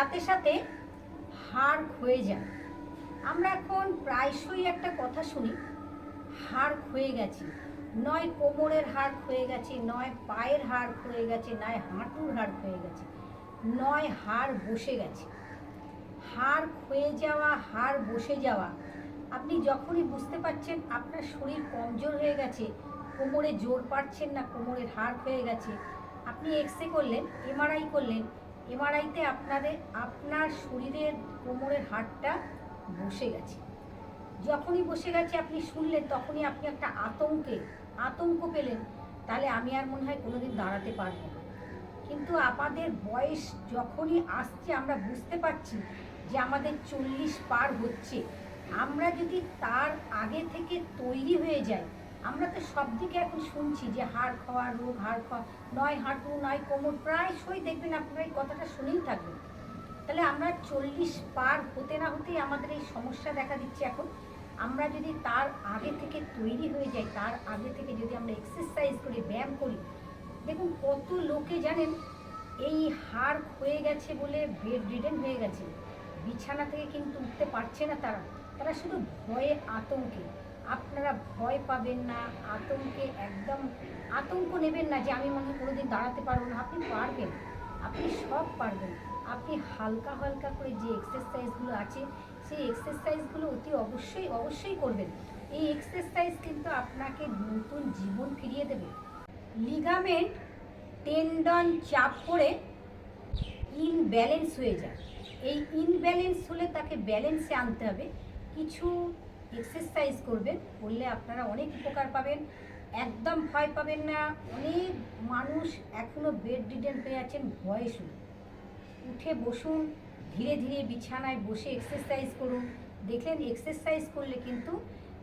সাথে সাথে হাড় ক্ষয়ে যায়। আমরা এখন প্রায়শই একটা কথা শুনি, হাড় ক্ষয়ে গেছে। নয় কোমরের হাড় ক্ষয়ে গেছে, নয় পায়ের হাড় ক্ষয়ে গেছে, নয় হাঁটুর হাড় ক্ষয়ে গেছে, নয় হাড় বসে গেছে। হাড় ক্ষয়ে যাওয়া, হাড় বসে যাওয়া, আপনি যখনই বুঝতে পারছেন আপনার শরীর কমজোর হয়ে গেছে, কোমরে জোর পাচ্ছেন না, কোমরের হাড় ক্ষয়ে গেছে, আপনি এক্সরে করলেন এমআরআই করলেন এমআরআইতে আপনাদের, আপনার শরীরের কোমরের হাড়টা বসে গেছে। যখনই বসে গেছে আপনি শুনলেন, তখনই আপনি একটা আতঙ্কে, আতঙ্ক পেলেন, তাহলে আমি আর মনে হয় কোনোদিন দাঁড়াতে পারব না। কিন্তু আমাদের বয়স যখনই আসছে, আমরা বুঝতে পারছি যে আমাদের চল্লিশ পার হচ্ছে। আমরা যদি তার আগে থেকে তৈরি হয়ে যাই আমরা তো সব দিকে এখন শুনছি যে হাড় খাওয়া, রোগ হাড় খাওয়া, নয় হাঁটু, নয় কোমর, প্রায়শই দেখবেন আপনারা এই কথাটা শুনেই থাকবেন। তাহলে আমরা চল্লিশ পার হতে না হতেই আমাদের এই সমস্যা দেখা দিচ্ছে এখন। আমরা যদি তার আগে থেকে তৈরি হয়ে যাই, তার আগে থেকে যদি আমরা এক্সারসাইজ করি, ব্যায়াম করি, দেখুন কত লোকে জানেন এই হাড় হয়ে গেছে বলে বেড রিডেন হয়ে গেছে। বিছানা থেকে কিন্তু উঠতে পারছে না তারা। তারা শুধু ভয়ে আতঙ্কে। আপনারা ভয় পাবেন না, আতঙ্কে একদম আতঙ্ক নেবেন না যে আমি মনে হয় কোনোদিন দাঁড়াতে পারব না। আপনি পারবেন, আপনি সব পারবেন। আপনি হালকা হালকা করে যে এক্সারসাইজগুলো আছে, সেই এক্সারসাইজগুলো অতি অবশ্যই অবশ্যই করবেন। এই এক্সারসাইজ কিন্তু আপনাকে নতুন জীবন ফিরিয়ে দেবে। লিগামেন্ট টেন্ডন চাপ করে ইনব্যালেন্স হয়ে যায়। এই ইনব্যালেন্স হলে তাকে ব্যালেন্সে আনতে হবে। কিছু এক্সারসাইজ করবেন, করলে আপনারা অনেক উপকার পাবেন। একদম ভয় পাবেন না। অনেক মানুষ এখনও বেড রিডেন পেয়ে আছেন, ভয়ে শুনে উঠে বসুন, ধীরে ধীরে বিছানায় বসে এক্সারসাইজ করুন। দেখলেন এক্সারসাইজ করলে কিন্তু,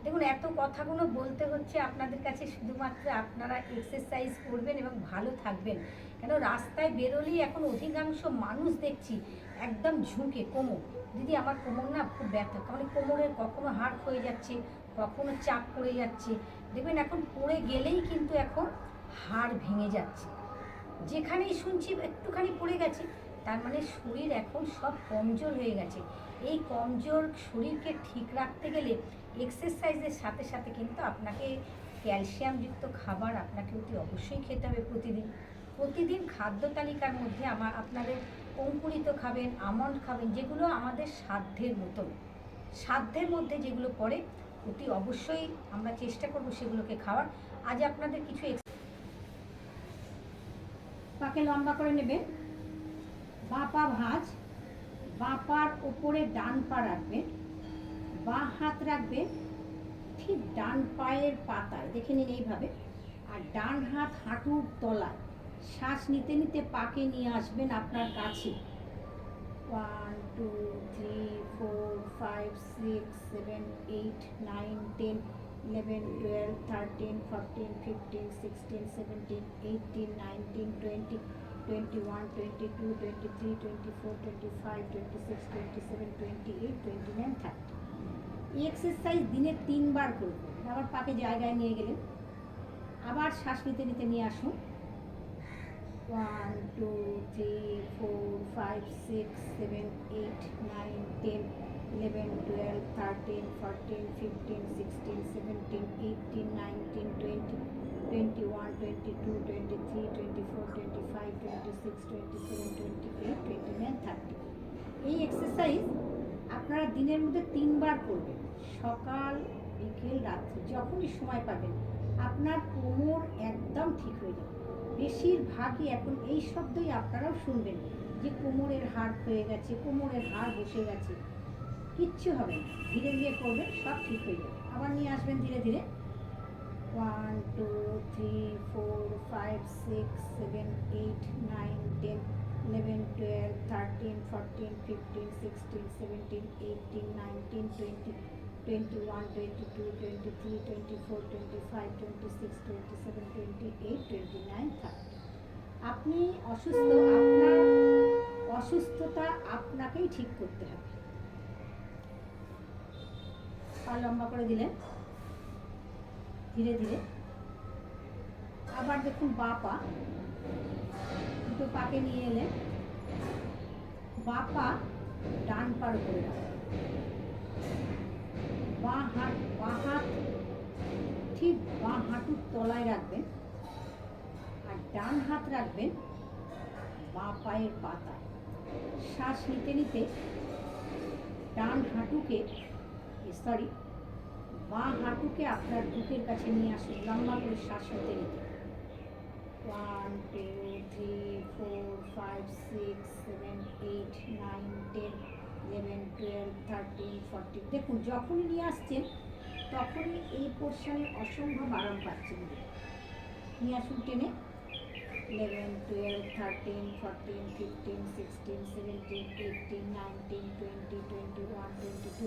দেখুন এত কথাগুলো বলতে হচ্ছে আপনাদের কাছে শুধুমাত্র আপনারা এক্সারসাইজ করবেন এবং ভালো থাকবেন। কেন রাস্তায় বেরোলেই এখন অধিকাংশ মানুষ দেখছি একদম ঝুঁকে, কোমর। দিদি, আমার কোমর না খুব ব্যথা। কারণ কোমরের কখনো হাড় হয়ে যাচ্ছে, কখনো চাপ পড়ে যাচ্ছে। দেখবেন এখন পড়ে গেলেই কিন্তু এখন হাড় ভেঙে যাচ্ছে। যেখানেই শুনছি একটুখানি পড়ে গেছে, তার মানে শরীর এখন সব কমজোর হয়ে গেছে। এই কমজোর শরীরকে ঠিক রাখতে গেলে এক্সারসাইজের সাথে সাথে কিন্তু আপনাকে ক্যালসিয়ামযুক্ত খাবার আপনাকে অতি অবশ্যই খেতে হবে প্রতিদিন। প্রতিদিন খাদ্য তালিকার মধ্যে আমার আপনাদের অঙ্কুরিত খাবেন, আমন্ড খাবেন, যেগুলো আমাদের সাধ্যের মতন সাধ্যের মধ্যে যেগুলো পড়ে, অতি অবশ্যই আমরা চেষ্টা করব সেগুলোকে খাওয়ার। আজ আপনাদের কিছু পাকে লম্বা করে নেবেন বাঁ ভাজ ভাঁজ বাঁ পার ওপরে ডান পা রাখবেন বাঁ হাত রাখবেন ঠিক ডান পায়ের পাতায়, দেখে নিন এইভাবে, আর ডান হাত হাঁটুর তলায়। শ্বাস নিতে নিতে পাকে নিয়ে আসবেন আপনার কাছে। One two three four five six seven eight nine ten eleven twelve thirteen fourteen fifteen sixteen seventeen eighteen nineteen twenty twenty one twenty two twenty three twenty four twenty five twenty six twenty seven twenty eight twenty nine thirty এই exercise দিনে তিনবার করবেন আবার পাকে জায়গায় নিয়ে গেলেন। আবার শ্বাস নিতে নিতে নিয়ে আসুন। One two three four five six seven eight nine ten eleven twelve thirteen fourteen fifteen sixteen seventeen eighteen nineteen twenty twenty one twenty two twenty three twenty four twenty five twenty six twenty seven twenty eight twenty nine thirty এই exercise আপনারা দিনের মধ্যে তিনবার করবেন। সকাল, বিকেল, রাত্রি, যখনই সময় পাবেন, আপনার কোমর একদম ঠিক হয়ে যাবে। বেশিরভাগই এখন এই শব্দই আপনারাও শুনবেন, যে কোমরের হাড় হয়ে গেছে, কোমরের হাড় বসে গেছে। কিচ্ছু হবে না, ধীরে ধীরে করবেন, সব ঠিক হয়ে যাবে। আবার নিয়ে আসবেন ধীরে ধীরে। One two three four five six seven eight nine ten eleven twelve thirteen fourteen fifteen sixteen seventeen eighteen nineteen twenty twenty one twenty two twenty three twenty four twenty five twenty six twenty seven twenty eight twenty nine thirty আপনি অসুস্থ, আপনার অসুস্থতা আপনাকেই ঠিক করতে হবে। পা লম্বা করে দিলেন। ধীরে ধীরে। আবার দেখুন বা পা দুটো পাকে নিয়ে এলেন। বা পা ডান পার উপরে রাখবেন বাঁ হাত বাঁ হাত ঠিক বাঁ হাঁটুর তলায় রাখবেন আর ডান হাত রাখবেন বাঁ পায়ের পাতায়। শ্বাস নিতে নিতে ডান হাঁটুকে সরি বাঁ হাঁটুকে আপনার বুকের কাছে নিয়ে আসুন, লম্বা করে শ্বাস নিতে নিতে। One two three four five six seven eight nine ten eleven twelve thirteen fourteen দেখুন, যখনই নিয়ে আসছেন, তখনই এই পোর্শনে অসম্ভব আরাম পাচ্ছেন। নিয়ে আসুন টেনে। Eleven twelve thirteen fourteen fifteen sixteen seventeen eighteen nineteen twenty twenty one twenty two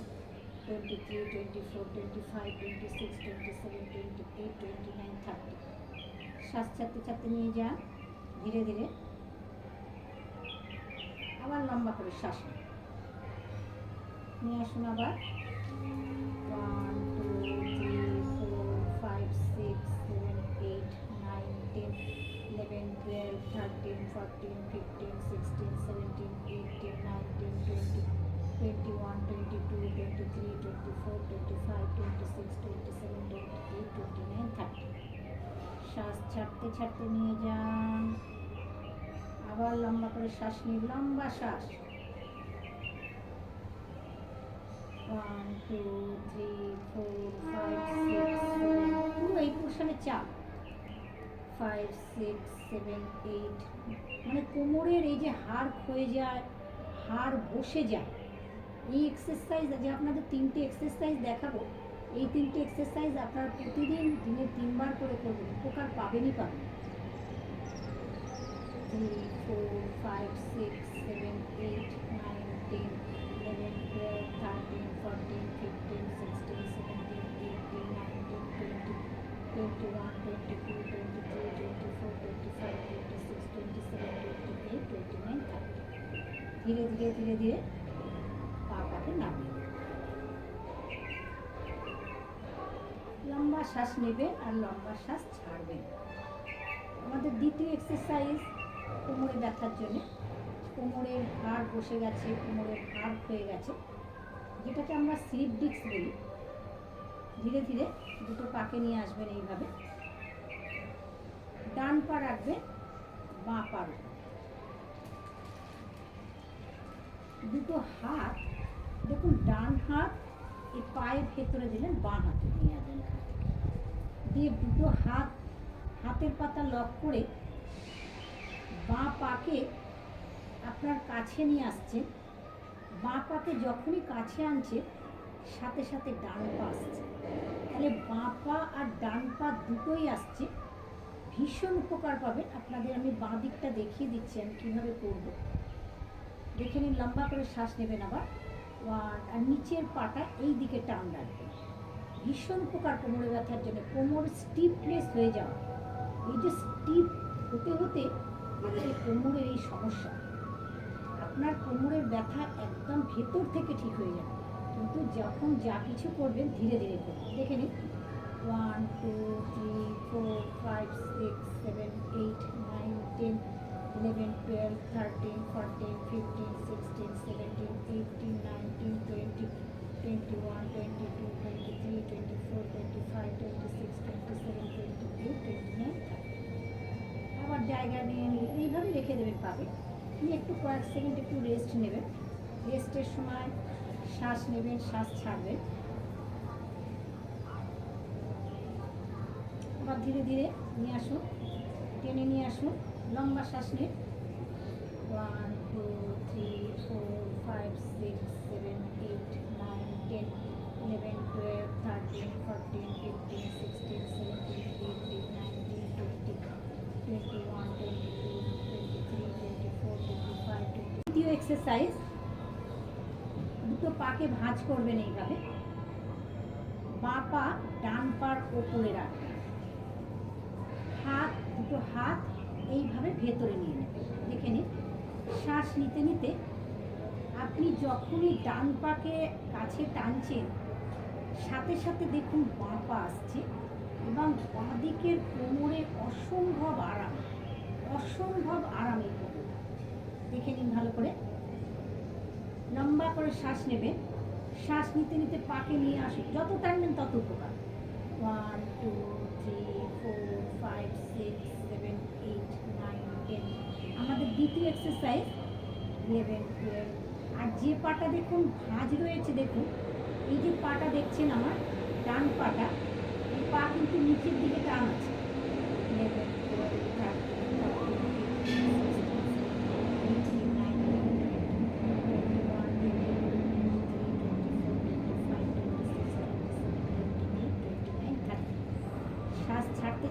twenty three twenty four twenty five twenty six twenty seven twenty eight twenty nine thirty শ্বাস ছাড়তে ছাড়তে নিয়ে যান। ধীরে ধীরে। আবার লম্বা করে শ্বাস নিন। নিয়ে আসুন আবার। One two three four five six seven eight nine ten eleven twelve thirteen fourteen fifteen sixteen seventeen eighteen nineteen twenty twenty one twenty two twenty three twenty four twenty five twenty six twenty seven twenty eight twenty nine thirty শ্বাস ছাড়তে ছাড়তে নিয়ে যান। আবার লম্বা করে শ্বাস নিন, লম্বা শ্বাস। ওয়ান টু থ্রি ফোর এই চাপ ফাইভ সিক্স সেভেন এইট মানে কোমরের এই যে হাড় ক্ষয়ে যায়, হাড় বসে যায়, এই এক্সারসাইজ যে আপনাদের তিনটে এক্সারসাইজ দেখাবো, এই তিনটে এক্সারসাইজ আপনারা প্রতিদিন দিনে তিনবার করে করবেন, উপকার পাবেনই পাবেন। Three four five six seven eight nine ten eleven twelve thirteen fourteen fifteen sixteen seventeen eighteen nineteen twenty twenty one twenty two twenty three twenty four twenty five twenty six twenty seven twenty eight twenty nine thirty ধীরে ধীরে ধীরে ধীরে পা পাকে নামিয়ে। লম্বা শ্বাস নেবেন আর লম্বা শ্বাস ছাড়বেন আমাদের দ্বিতীয় এক্সারসাইজ কোমরে ব্যথার জন্য কোমরের হাড় বসে গেছে কোমরের হাড় হয়ে গেছে। যেটাকে আমরা স্লিপ ডিস্ক বলি। ধীরে ধীরে দুটো পাকে নিয়ে আসবেন এইভাবে। ডান পা রাখবেন, বাঁ পার দুটো হাত, দেখুন, ডান হাত এই পায়ের ভেতরে দিলেন, বাঁ হাতে নিয়ে আসবেন দিয়ে দুটো হাত, হাতের পাতা লক করে বাঁ পাকে আপনার কাছে নিয়ে আসছেন বাঁ পাকে যখনই কাছে আনছে, সাথে সাথে ডান পা আসছে। তাহলে বাঁ পা আর ডান পা দুটোই আসছে। ভীষণ উপকার পাবেন আপনাদের আমি বাঁ দিকটা দেখিয়ে দিচ্ছি আমি কীভাবে করব। দেখে নিন, লম্বা করে শ্বাস নেবেন আবার। আর নিচের পাটা এই দিকে টান রাখবেন। ভীষণ উপকার কোমরে ব্যথার জন্য। কোমর স্টিফনেস হয়ে যাওয়া। এই যে স্টিফ হতে হতে আমাদের কোমরের এই সমস্যা। আপনার কোমরের ব্যথা একদম ভেতর থেকে ঠিক হয়ে যাবে। কিন্তু যখন যা কিছু করবেন, ধীরে ধীরে করবেন। দেখে নিন। One two three four five six seven eight nine ten eleven twelve thirteen fourteen fifteen sixteen seventeen eighteen nineteen twenty twenty one twenty two twenty three twenty four twenty five twenty six twenty seven twenty eight twenty nine আবার জায়গা নিয়ে এইভাবে রেখে দেবেন পাবে। নিয়ে একটু কয়েক সেকেন্ড একটু রেস্ট নেবেন। রেস্টের সময় শ্বাস নেবেন, শ্বাস ছাড়বেন। আবার ধীরে ধীরে নিয়ে আসুন, টেনে নিয়ে আসুন, লম্বা শ্বাস নিন। One two three four five six seven eight nine ten eleven twelve thirteen fourteen fifteen sixteen seventeen eighteen nineteen twenty twenty one twenty two twenty three twenty four twenty five twenty দ্বিতীয় exercise দুটো পাকে ভাঁজ করবেন এইভাবে। বাঁ পা ডান পার ওপরে রাখবেন। হাত, দুটো হাত এইভাবে ভেতরে নিয়ে নেবেন। দেখে নিন, শ্বাস নিতে নিতে আপনি যখনই ডান পাকে কাছে টানছেন, সাথে সাথে দেখুন বাঁ পা আসছে এবং বাঁ দিকের কোমরে অসম্ভব আরাম অসম্ভব আরাম দেখে নিন ভালো করে। লম্বা করে শ্বাস নেবে। শ্বাস নিতে নিতে পাকে নিয়ে আসুন যত টানবেন তত উপকার। One two three four five six seven eight nine ten আমাদের দ্বিতীয় এক্সারসাইজ ইলেভেন টুয়েলভ আর যে পাটা দেখুন, ভাঁজ রয়েছে দেখুন। এই যে পাটা দেখছেন আমার, ডান পাটা, এই পা কিন্তু নিচের দিকে টান আছে। ইলেভেন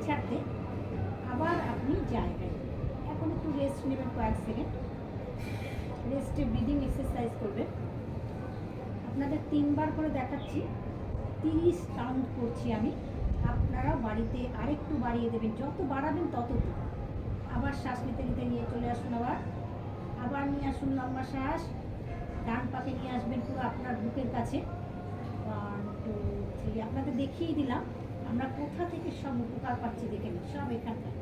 ছাড়তে আবার আপনি জায়গায় এখন একটু রেস্ট নেবেন কয়েক সেকেন্ড রেস্টে ব্রিদিং এক্সারসাইজ করবেন। আপনাদের তিনবার করে দেখাচ্ছি। তিরিশ কাউন্ট করছি আমি। আপনারা বাড়িতে আরেকটু বাড়িয়ে দেবেন। যত বাড়াবেন তত আবার শ্বাস নিতে নিতে নিয়ে চলে আসুন আবার। আবার নিয়ে আসুন লম্বা শ্বাস। ডান পাকে নিয়ে আসবেন পুরো আপনার বুকের কাছে। আপনাদের দেখিয়ে দিলাম। আমরা কোথা থেকে সব উপকার পাচ্ছি দেখে সব এখানকার।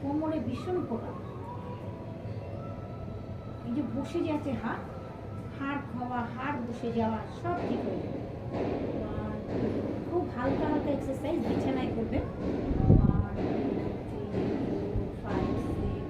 কোমরে ভীষণ উপকার। এই যে বসে যাচ্ছে হাত হাড় খাওয়া হাড় বসে যাওয়া সব ঠিক হয়ে খুব হালকা হালকা এক্সারসাইজ বিছানায় করবেন। One, two, three, four, five, six,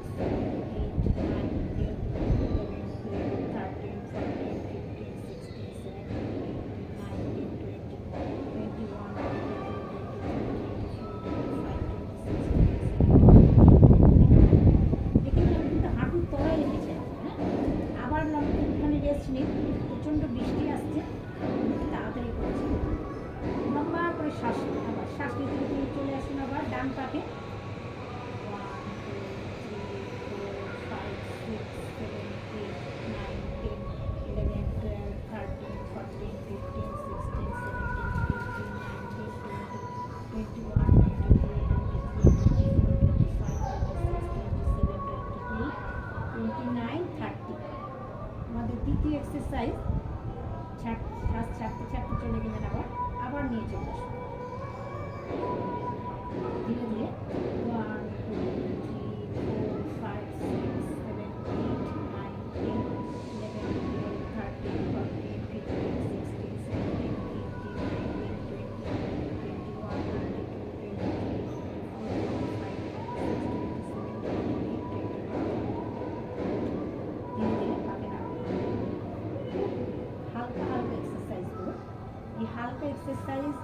exercise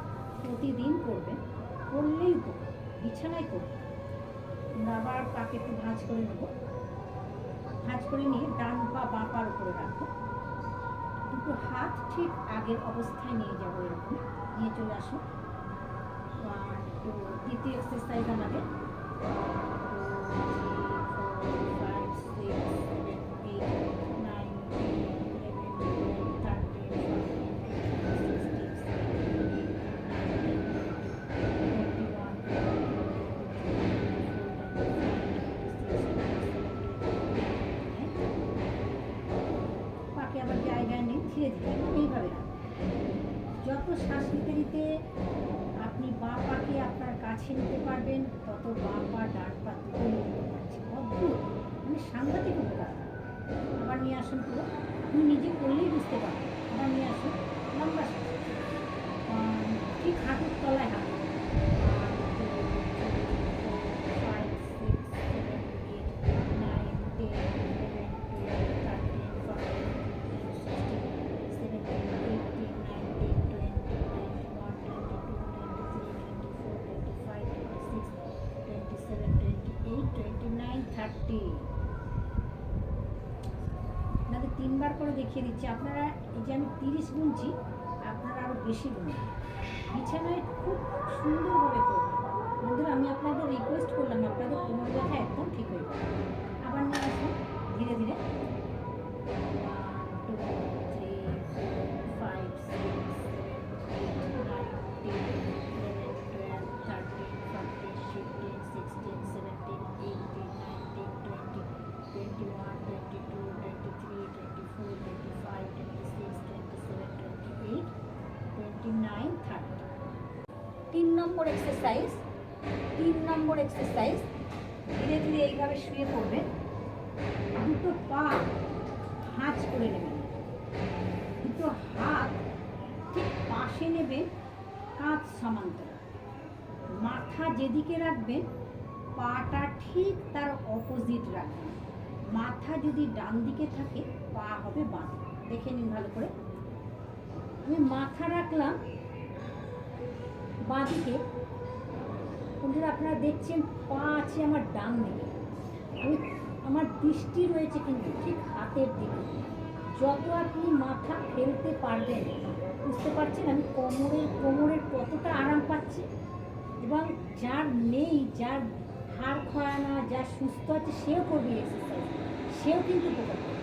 প্রতিদিন করবে, করলেই উপকার বিছানায় করবে। আবার পাকে একটু ভাঁজ করে নেব। ভাঁজ করে নিয়ে ডান পা বাঁ পার উপরে রাখব। দুটো হাত ঠিক আগের অবস্থায় নিয়ে যাব এরকম। নিয়ে চলে ওয়ান টু দ্বিতীয় এক্সারসাইজ আমাদের। ধীরে এইভাবে। যত শ্বাস নিতে নিতে আপনি বা পাকে আপনার কাছে নিতে পারবেন, তত বা পা, ডান পা দুটোই নিতে পারছে অদ্ভুত। মানে সাংঘাতিক উপকার আবার নিয়ে আসুন পুরো আপনি নিজে করলেই বুঝতে পারবেন। আবার নিয়ে আসুন লম্বা শ্বাস। ঠিক হাঁটুর তলায় হাঁটুন। দেখিয়ে দিচ্ছি। আপনারা এই যে আমি তিরিশ গুনছি, আপনারা আরও বেশি গুনবেন। বিছানায় খুব সুন্দরভাবে করবেন। বন্ধুরা, আমি আপনাদের রিকোয়েস্ট করলাম, আপনাদের কোমর ব্যথা একদম ঠিক হয়ে যাবে আবার নিয়ে আসুন, ধীরে ধীরে। এক্সারসাইজ তিন নম্বর এক্সারসাইজ ধীরে ধীরে এইভাবে শুয়ে পড়বেন দুটো পা ভাঁজ করে নেবেন দুটো হাত ঠিক পাশে নেবেন কাঁধ সমান্তরাল। মাথা যেদিকে রাখবেন পাটা ঠিক তার অপোজিট রাখবেন মাথা যদি ডান দিকে থাকে, পা হবে বাঁ দিকে। দেখে নিন ভালো করে। আমি মাথা রাখলাম বাঁ দিকে বন্ধুরা, আপনারা দেখছেন পা আছে আমার ডান দিকে। আমি, আমার দৃষ্টি রয়েছে কিন্তু ঠিক হাতের দিকে। যত আপনি মাথা ফেলতে পারবেন, বুঝতে পারছেন আমি কোমরের কোমরের কতটা আরাম পাচ্ছি? এবং যার নেই, যার হাড় ক্ষয়ানা যার সুস্থ আছে, সেও করবে এক্সারসাইজ সেও কিন্তু উপকার পাবে।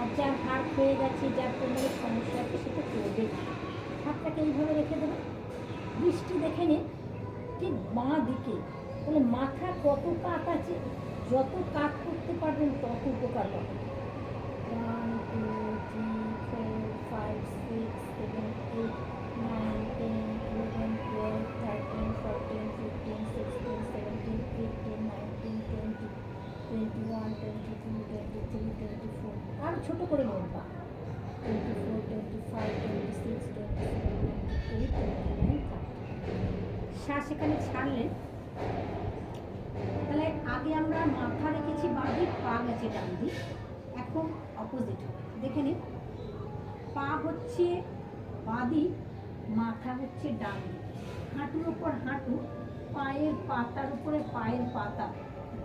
আর যার হাড় খেয়ে গেছে, যার কোমরের সমস্যা আছে সেটা করবে হাতটাকে এইভাবে রেখে দেবেন। দৃষ্টি দেখে নিন ঠিক বাঁ দিকে। তাহলে মাথা কত কাত আছে? যত কাত করতে পারবেন তত উপকার পাবেন। One two three four five six seven eight nine ten eleven twelve thirteen fourteen fifteen sixteen seventeen eighteen nineteen twenty twenty one twenty two twenty three twenty four আর ছোটো করে নেবেন বা twenty four twenty five twenty six twenty seven twenty eight twenty nine শ্বাস এখানে ছাড়লেন। তাহলে আগে আমরা মাথা রেখেছি বাঁদিক পা গেছে ডান দিক। এখন অপোজিট দেখে নিন। পা হচ্ছে বাঁদিক মাথা হচ্ছে ডান দিক। হাঁটুর ওপর হাঁটু, পায়ের পাতার উপরে পায়ের পাতা।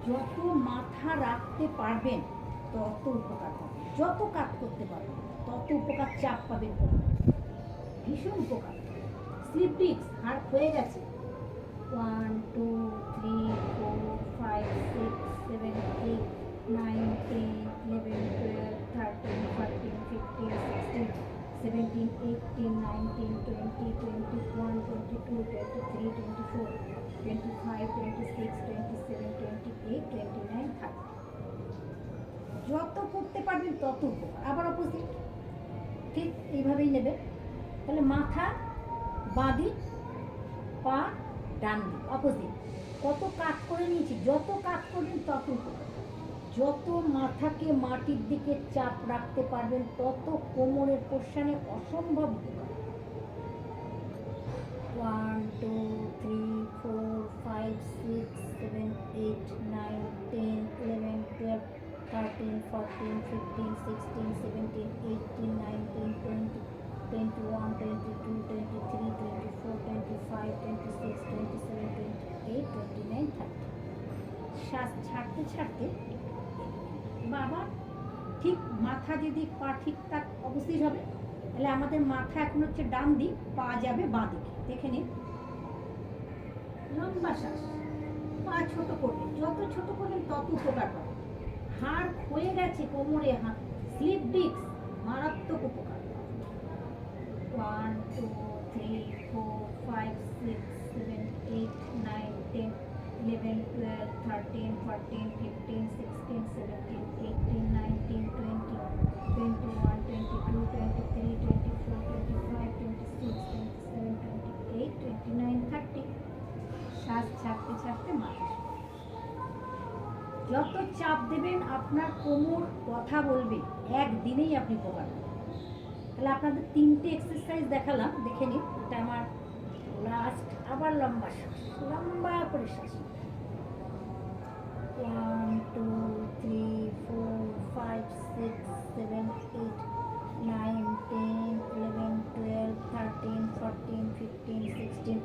যত মাথা রাখতে পারবেন, তত উপকার পাবেন। যত কাজ করতে পারবেন, তত উপকার চাপ পাবেন। ভীষণ উপকার। স্লিপ ডিস্ক হাড় হয়ে গেছে। One two three four five six seven eight nine ten eleven twelve thirteen fourteen fifteen sixteen seventeen eighteen nineteen twenty twenty one twenty two twenty three twenty four twenty five twenty six twenty seven twenty eight twenty nine thirty যত করতে পারবেন তত আবার opposite ঠিক এইভাবেই নেবেন তাহলে মাথা বাঁদিক পা ডান দিক অপোজিট কত কাজ করে নিয়েছি, যত কাজ করবেন তত যত মাথাকে মাটির দিকে চাপ রাখতে পারবেন, তত কোমরের পোর্শনে অসম্ভব one two three four five six seven eight nine ten eleven twelve thirteen fourteen fifteen sixteen seventeen eighteen nineteen twenty twenty one twenty two twenty three twenty four twenty five twenty six twenty seven twenty eight twenty nine thirty শ্বাস ছাড়তে ছাড়তে বাবা ঠিক মাথা যদি পা ঠিকঠাক অবস্থিত হবে, তাহলে আমাদের মাথা এখন হচ্ছে ডান দিক, পা যাবে বাঁ দিকে। দেখে নিন। লম্বা শ্বাস। পা ছোট করবেন যত ছোট করবেন তত উপকার পাবেন। হাড় ক্ষয়ে গেছে কোমরে হাত, স্লিপ ডিস্ক মারাত্মক উপকার। One two three four five six seven eight nine ten eleven twelve thirteen fourteen fifteen sixteen seventeen eighteen nineteen twenty twenty one twenty two twenty three twenty four twenty five twenty six twenty seven twenty eight twenty nine thirty শ্বাস ছাড়তে ছাড়তে মাথা যত চাপ দেবেন, আপনার কোমর কথা বলবে, একদিনেই আপনি উপকার পাবেন। তাহলে আপনাদের তিনটে এক্সারসাইজ দেখালাম, দেখে নিন। এটা আমার লাস্ট আবার লম্বা শ্বাস, লম্বা করে শ্বাস। One two three four five six seven eight nine ten eleven twelve thirteen fourteen fifteen sixteen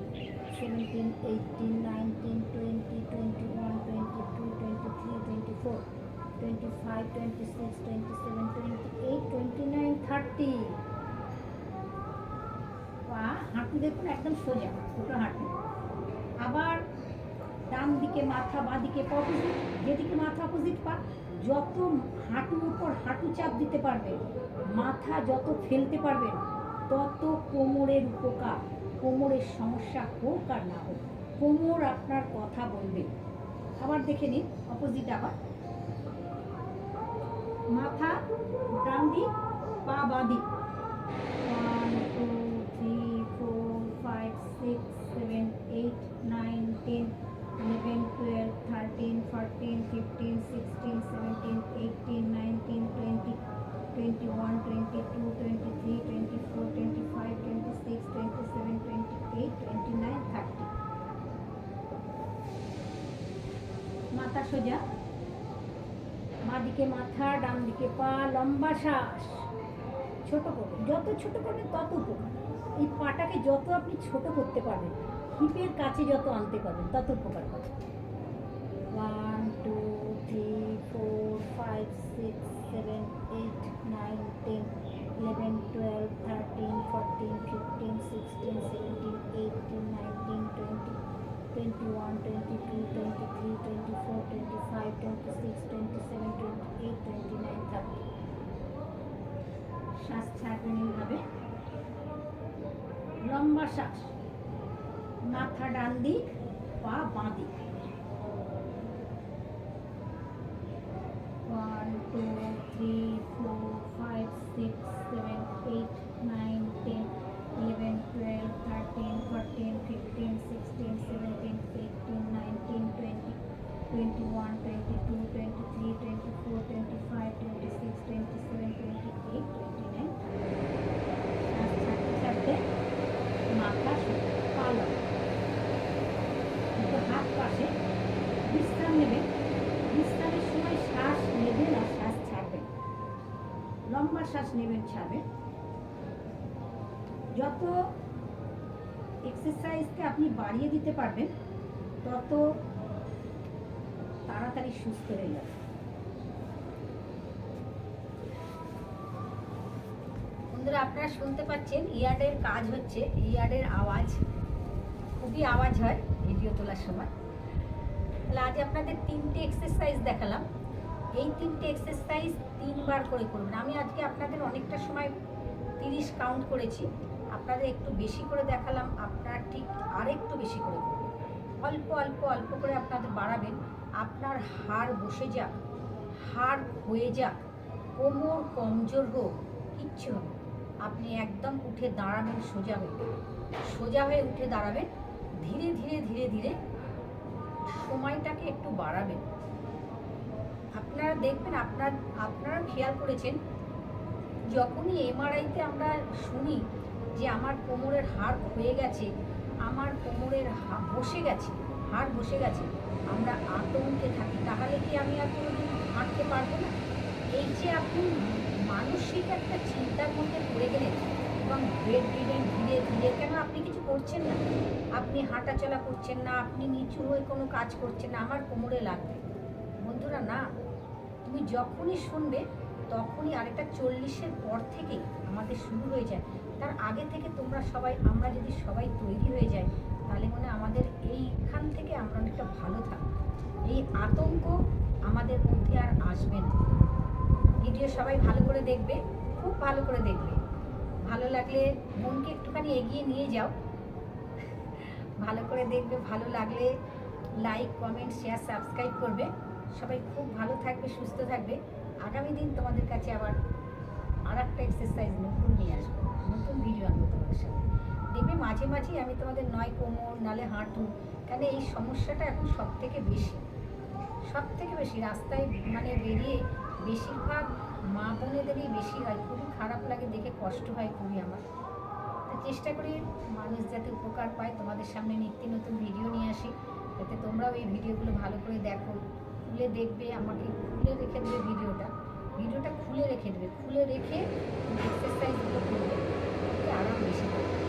seventeen eighteen nineteen twenty twenty one twenty two twenty three twenty four হাঁটু দেখুন, একদম সোজা, দুটো হাঁটু। আবার ডান দিকে মাথা অপোজিট যেদিকে মাথা অপোজিট পা, যত হাঁটুর উপর হাঁটু চাপ দিতে পারবেন মাথা যত ফেলতে পারবেন তত কোমরের উপকার, কোমরের সমস্যা হোক আর না হোক, কোমর আপনার কথা বলবে। আবার দেখে নিন অপোজিট আবার। মাথা, ডান দিক, পা বা দিক। One two three four five six seven eight nine ten eleven twelve thirteen fourteen fifteen sixteen seventeen eighteen nineteen twenty twenty one twenty two twenty three twenty four twenty five twenty six twenty seven twenty eight twenty nine thirty মাথা সোজা। বাঁদিকে মাথা ডান দিকে পা, লম্বা শ্বাস। ছোট করবেন যত ছোট করবেন তত উপকার। এই পাটাকে যত আপনি ছোট করতে পারবেন, হিপের কাছে যত আনতে পারবেন, তত উপকার পাবেন। One two three four five six seven eight nine ten eleven twelve thirteen fourteen fifteen sixteen seventeen eighteen nineteen twenty twenty one twenty two twenty three twenty four twenty five twenty six twenty seven twenty eight twenty nine thirty শ্বাস ছাড়বেন এইভাবে লম্বা শ্বাস মাথা ডান দিক, পা বাঁ দিক। One two three four five six seven eight nine ten eleven twelve thirteen fourteen fifteen sixteen seventeen eighteen nineteen twenty twenty one twenty two twenty three twenty four twenty five twenty six twenty seven twenty eight twenty nine ছাড়তে ছাড়তে মাথা সোজা পা লম্বা। দুটো হাত পাশে বিশ্রাম নেবেন বিশ্রামের সময় শ্বাস নেবেন আর শ্বাস ছাড়বেন লম্বা শ্বাস নেবেন ছাড়বেন যত এক্সারসাইজকে আপনি বাড়িয়ে দিতে পারবেন, তত তাড়াতাড়ি সুস্থ হয়ে যাবে। বন্ধুরা, আপনারা শুনতে পাচ্ছেন, ইয়ার্ডের কাজ হচ্ছে, ইয়ার্ডের আওয়াজ। খুবই আওয়াজ হয় ভিডিও তোলার সময়। তাহলে আজ আপনাদের তিনটে এক্সারসাইজ দেখালাম। এই তিনটে এক্সারসাইজ তিনবার করে করবেন আমি আজকে আপনাদের অনেকটা সময় তিরিশ কাউন্ট করেছি। আপনাদের একটু বেশি করে দেখালাম, আপনারা ঠিক আরেকটু বেশি করে করবেন অল্প অল্প অল্প করে আপনাদের বাড়াবেন। আপনার হাড় বসে যাক, হাড় হয়ে যাক, কোমর কমজোর হোক, কিচ্ছু আপনি একদম উঠে দাঁড়াবেন সোজা হয়ে। সোজা হয়ে উঠে দাঁড়াবেন, ধীরে ধীরে ধীরে ধীরে সময়টাকে একটু বাড়াবেন। আপনারা দেখবেন, আপনার, আপনারা খেয়াল করেছেন, যখনই এমআরআইতে আমরা শুনি যে আমার কোমরের হাড় হয়ে গেছে, আমার কোমরের বসে গেছে, হাড় বসে গেছে, আমরা আতঙ্কে থাকি, তাহলে কি আমি আর কোনোদিন হাঁটতে পারব না? এই যে আপনি মানসিক একটা চিন্তার মধ্যে পড়ে গেলেন এবং বেড রিডেন ধীরে ধীরে কেন আপনি কিছু করছেন না? আপনি হাঁটাচলা করছেন না, আপনি নিচু হয়ে কোনো কাজ করছেন না, আমার কোমরে লাগবে। বন্ধুরা, না তুমি যখনই শুনবে, তখনই আরেকটা চল্লিশের পর থেকেই আমাদের শুরু হয়ে যায়। তার আগে থেকে তোমরা সবাই, আমরা যদি সবাই তৈরি হয়ে যাই, তাহলে মনে আমাদের এইখান থেকে আমরা অনেকটা ভালো থাকব। এই আতঙ্ক আমাদের মধ্যে আর আসবে না। ভিডিও সবাই ভালো করে দেখবে, খুব ভালো করে দেখবে। ভালো লাগলে মনকে একটুখানি এগিয়ে নিয়ে যাও। ভালো করে দেখবে, ভালো লাগলে লাইক কমেন্ট শেয়ার সাবস্ক্রাইব করবে। সবাই খুব ভালো থাকবে, সুস্থ থাকবে। আগামী দিন তোমাদের কাছে আবার আর একটা এক্সারসাইজ নতুন নিয়ে আসব, নতুন ভিডিও আনব তোমাদের সাথে। দেখবে মাঝে মাঝেই আমি তোমাদের নয় কোমর, নালে হাঁটু, কেন এই সমস্যাটা এখন সব থেকে বেশি। সব থেকে বেশি রাস্তায় মানে বেরিয়ে বেশিরভাগ মা বোনেদেরই বেশি হয়, খুবই খারাপ লাগে, দেখে কষ্ট হয় খুবই আমার। তো চেষ্টা করি মানুষ যাতে উপকার পায়, তোমাদের সামনে নিত্য নতুন ভিডিও নিয়ে আসি, যাতে তোমরাও এই ভিডিওগুলো ভালো করে দেখো। খুলে দেখবে, আমাকে খুলে রেখে দেবে ভিডিওটা। ভিডিওটা খুলে রেখে দেবে। খুলে রেখে এক্সারসাইজগুলো করবে। আরাম বেশি পাবে